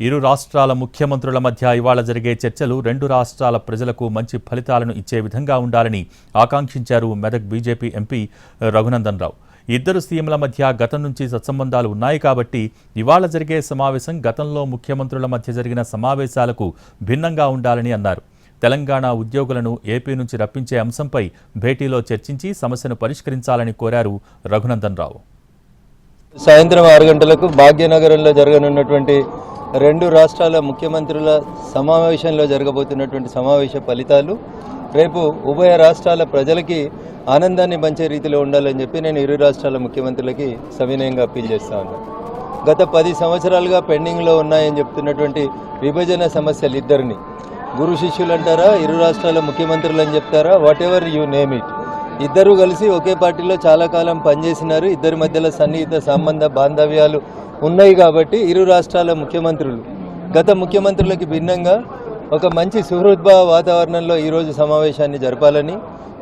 ఇరు రాష్ట్రాల ముఖ్యమంత్రుల మధ్య ఇవాళ జరిగే చర్చలు రెండు రాష్ట్రాల ప్రజలకు మంచి ఫలితాలను ఇచ్చే విధంగా ఉండాలని ఆకాంక్షించారు మెదక్ బీజేపీ ఎంపీ రఘునందన్ రావు ఇద్దరు సీఎంల మధ్య గతం నుంచి సత్సంబంధాలు ఉన్నాయి కాబట్టి ఇవాళ జరిగే సమావేశం గతంలో ముఖ్యమంత్రుల మధ్య జరిగిన సమావేశాలకు భిన్నంగా ఉండాలని అన్నారు. తెలంగాణ ఉద్యోగులను ఏపీ నుంచి రప్పించే అంశంపై భేటీలో చర్చించి సమస్యను పరిష్కరించాలని కోరారు రఘునందన్ రావు సాయంత్రం ఆరు గంటలకు భాగ్యనగరంలో జరగనున్నటువంటి రెండు రాష్ట్రాల ముఖ్యమంత్రుల సమావేశంలో జరగబోతున్నటువంటి సమావేశ ఫలితాలు రేపు ఉభయ రాష్ట్రాల ప్రజలకి ఆనందాన్ని పంచే రీతిలో ఉండాలని చెప్పి నేను ఇరు రాష్ట్రాల ముఖ్యమంత్రులకి సవినయంగా అప్పీల్ చేస్తా ఉన్నాను గత పది సంవత్సరాలుగా పెండింగ్లో ఉన్నాయని చెప్తున్నటువంటి విభజన సమస్యలు ఇద్దరిని గురు శిష్యులు అంటారా ఇరు రాష్ట్రాల ముఖ్యమంత్రులు అని చెప్తారా whatever you name it ఇద్దరు కలిసి ఒకే పార్టీలో చాలా కాలం పనిచేసినారు. ఇద్దరి మధ్యలో సన్నిహిత సంబంధ బాంధవ్యాలు ఉన్నాయి కాబట్టి ఇరు రాష్ట్రాల ముఖ్యమంత్రులు. గత ముఖ్యమంత్రులకి భిన్నంగా ఒక మంచి సుహృద్భావ వాతావరణంలో ఈరోజు సమావేశాన్ని జరపాలని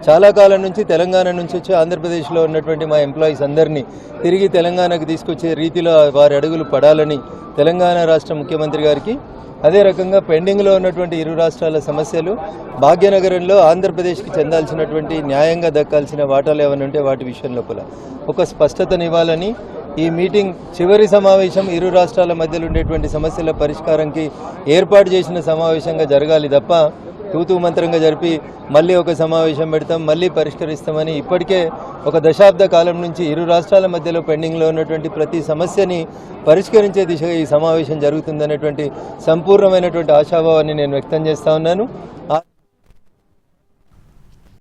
చాలా కాలం నుంచి తెలంగాణ నుంచి వచ్చి ఆంధ్రప్రదేశ్లో ఉన్నటువంటి మా ఎంప్లాయీస్ అందరినీ తిరిగి తెలంగాణకు తీసుకొచ్చే రీతిలో వారి అడుగులు పడాలని తెలంగాణ రాష్ట్ర ముఖ్యమంత్రి గారికి అదే రకంగా పెండింగ్లో ఉన్నటువంటి ఇరు రాష్ట్రాల సమస్యలు భాగ్యనగరంలో ఆంధ్రప్రదేశ్కి చెందాల్సినటువంటి న్యాయంగా దక్కాల్సిన వాటాలు ఏమైనా ఉంటే వాటి విషయం లోపల ఒక స్పష్టతనివ్వాలని ఈ మీటింగ్ చివరి సమావేశం ఇరు రాష్ట్రాల మధ్యలో ఉండేటువంటి సమస్యల పరిష్కారంకి ఏర్పాటు చేసిన సమావేశంగా జరగాలి తప్ప తూతూ మంత్రంగా జరిపి మళ్ళీ ఒక సమావేశం పెడతాం మళ్ళీ పరిష్కరిస్తామని ఇప్పటికే ఒక దశాబ్ద కాలం నుంచి ఇరు రాష్ట్రాల మధ్యలో పెండింగ్లో ఉన్నటువంటి ప్రతి సమస్యని పరిష్కరించే దిశగా ఈ సమావేశం జరుగుతుందనేటువంటి సంపూర్ణమైనటువంటి ఆశాభావాన్ని నేను వ్యక్తం చేస్తా ఉన్నాను.